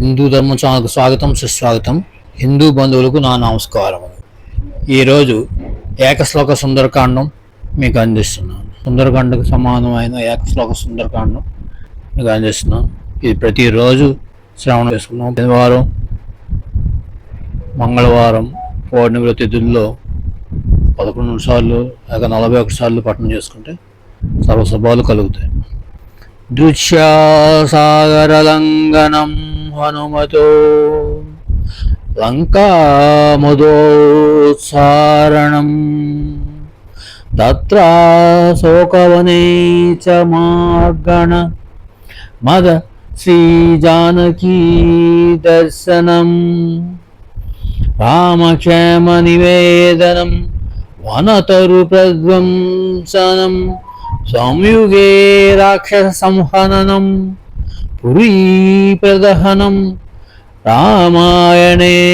హిందూ ధర్మ ఛానల్కు స్వాగతం సుస్వాగతం. హిందూ బంధువులకు నా నమస్కారం ఈరోజు ఏకశ్లోక సుందరకాండం మీకు అందిస్తున్నాను. సుందరకాండకు సమానమైన ఏకశ్లోక సుందరకాండం మీకు అందిస్తున్నాను. ఇది ప్రతిరోజు శ్రవణం చేసుకున్నాం. శనివారం మంగళవారం పౌర్ణమిల తిథుల్లో పదకొండు సార్లు లేక నలభై ఒకటి సార్లు పట్టణం చేసుకుంటే సర్వశుభాలు కలుగుతాయి. దృశ్యాసాగరలంఘనం హనుమతో లంకాముదోత్సారణం తత్ర శోకవనే చ మార్గణ. మద శ్రీజానకీ దర్శనం. రామక్షేమ నివేదనం. వనతరు ప్రధ్వంసనం. సంయుగే రాక్షస సంహననం. పురీ ప్రదహనం రామాయణే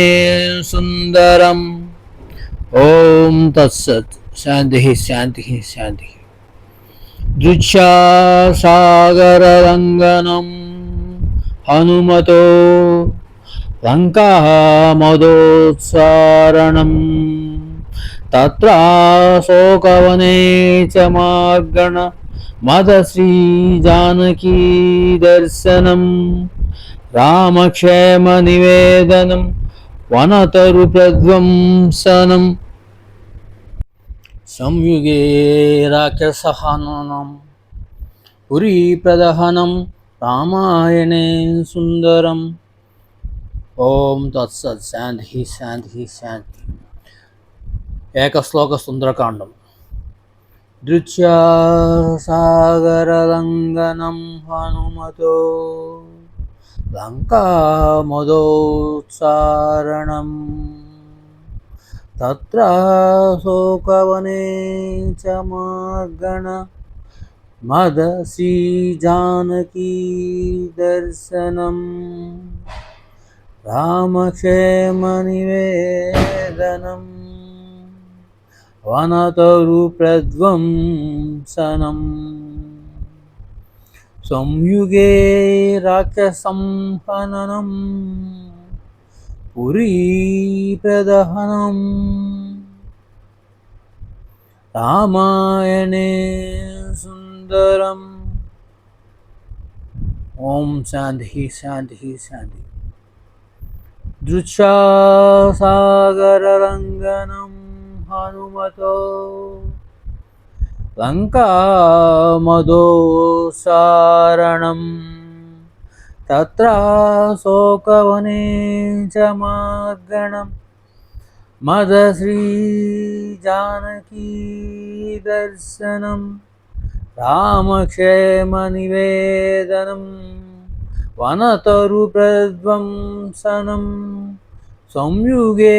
సుందరం. ఓం తత్సత్. శాంతి శాంతి శాంతి. దృశ్యాసాగరరంగనం హనుమతో లంకామదోత్సారణం. తత్ర శోకవనే మద శ్రీ జానకీ దర్శనం రామక్షేమ నివేదనం వనతరు ప్రధ్వంసనం సంయుగే రాక్షసహనం పురీ ప్రదహనం రామాయణే సుందరం. ఓం తత్సత్ శాంతి శాంతి శాంతి. ఏకశ్లోక సుందరకాండం. దృశ్యాసాగరలంఘనం హనుమతో లంకామదోత్సారణం తత్ర శోకవనే చ మార్గణ మద శ్రీజానకీ దర్శనం రామక్షేమ నివేదనం వనతరు ప్రధ్వంసనం సంయుగే రాక్షసంహననం పురీ ప్రదహనం రామాయణే సుందరం ఓం శాంతి శాంతి హనుమతో. లంకామదోసారణం తత్ర శోకవనే చ మార్గణం. మద శ్రీజానకీ దర్శనం. రామక్షేమ నివేదనం. వనతరు ప్రధ్వంసనం సంయుగే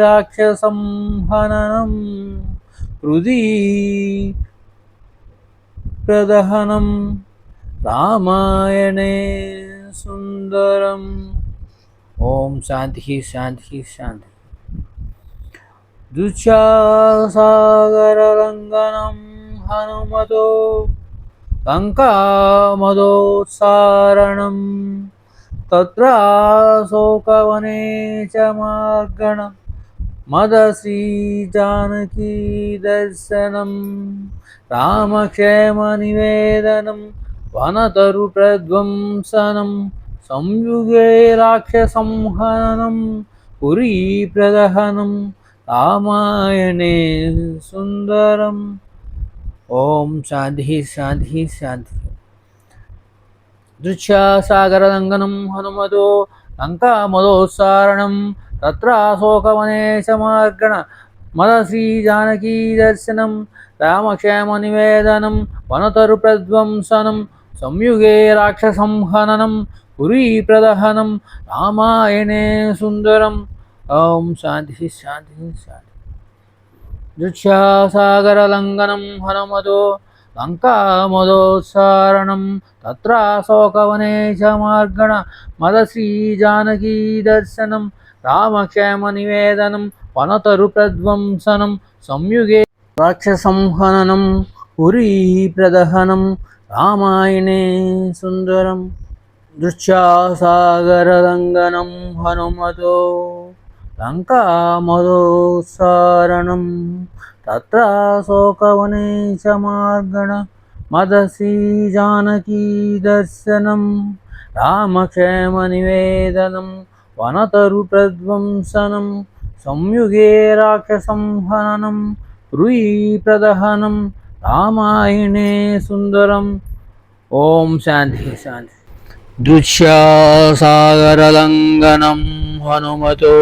రాక్షసంహననం హృది ప్రదహనం రామాయణే సుందరం ఓం శాంతి శాంతి శాంతి దుశ్శాసాగరరంగనం హనుమతో లంకామదోత్సారణం తత్ర శోకవనే చ మార్గణ మద శ్రీజానకీ దర్శనం రామక్షేమ నివేదనం వనతరు ప్రధ్వంసనం సంయుగే రాక్షసంహననం పురీ ప్రదహనం రామాయణే సుందరం ఓం శాంతి శాంతి శాంతి దృశ్యాసాగరలంఘనం హనుమతో లంకామదోత్సారణం. తత్ర శోకవనే సమార్గణ మద శ్రీజానకీ దర్శనం. రామక్షేమ నివేదనం వనతరు ప్రధ్వంసనం సంయుగే రాక్షసంహననం. పురీ ప్రదహనం. రామాయణే సుందరం. ఓం శాంతి శాంతి శాంతి. దృశ్యాసాగరలంఘనం హనుమతో లంకామదోత్సారణం తత్ర శోకవనే చ మార్గణ మదశ్రీ జానకీ దర్శనం రామక్షేమ నివేదనం వనతరు ప్రధ్వంసనం సంయుగే రాక్షసంహననం పురీ ప్రదహనం రామాయణే సుందరం దృశ్యాసాగరలంఘనం హనుమతో లంకామదోత్సారణం తత్ర శోకవనేశమార్గణ చ మదసీ జానకీ దర్శనం. రామక్షేమ నివేదనం వనతరు ప్రధ్వంసనం సంయుగే రాక్షసం హననం రుయి ప్రదహనం. రామాయణే సుందరం. ఓం శాంతి శాంతి. దృశ్యాసాగరలంగనం హనుమతో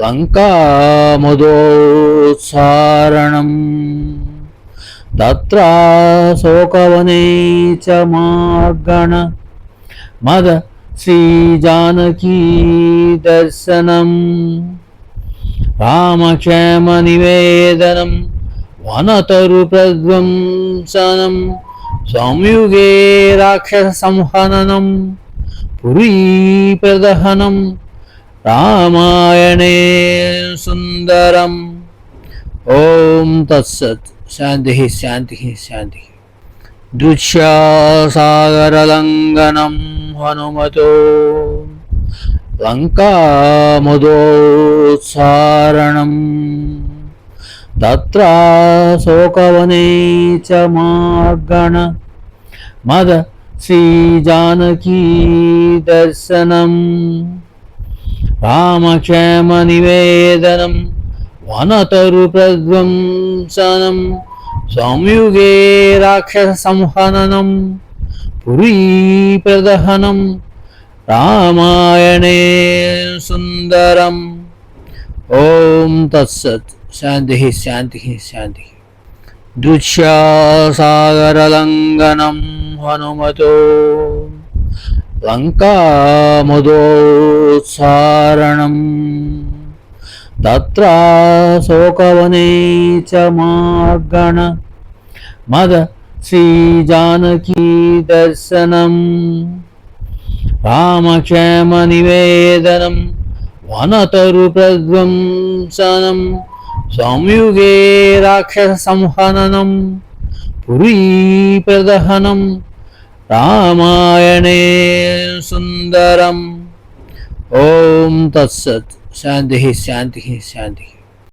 లంకాముదోత్సారణం తత్ర శోకవనే చ మార్గణ. మద శ్రీజానకీ దర్శనం. రామక్షేమ నివేదనం. వనతరు ప్రధ్వంసనం. సంయుగే రాక్షస సంహననం. పురీ ప్రదహనం. रामायणे सुन्दरम्। ॐ तत्सत्। शान्तिः शान्तिः शान्तिः। द्युश्यासागरलङ्गनं हनुमतो। लङ्कामुदोत्सारणम्। मदोसारणं तत्र शोकवने च मार्गण। मद श्रीजानकी दर्शनम्। రామక్షేమ నివేదనం వనతరు ప్రధ్వంసనం సంయుగే రాక్షస సంహననం పురీ ప్రదహనం రామాయణే సుందరం. ఓం తత్సత్. శాంతి శాంతి శాంతి. దృశ్యాసాగరలంఘనం హనుమతో. లంకాముదోత్సారణం తత్ర శోకవనే చ మార్గణ మద శ్రీజానకీ దర్శనం రామక్షేమ నివేదనం వనతరు ప్రధ్వంసనం సంయుగే రాక్షస సంహననం పురీ ప్రదహనం రామాయణే సుందరం. ఓం తత్సత్. శాంతి శాంతి శాంతి.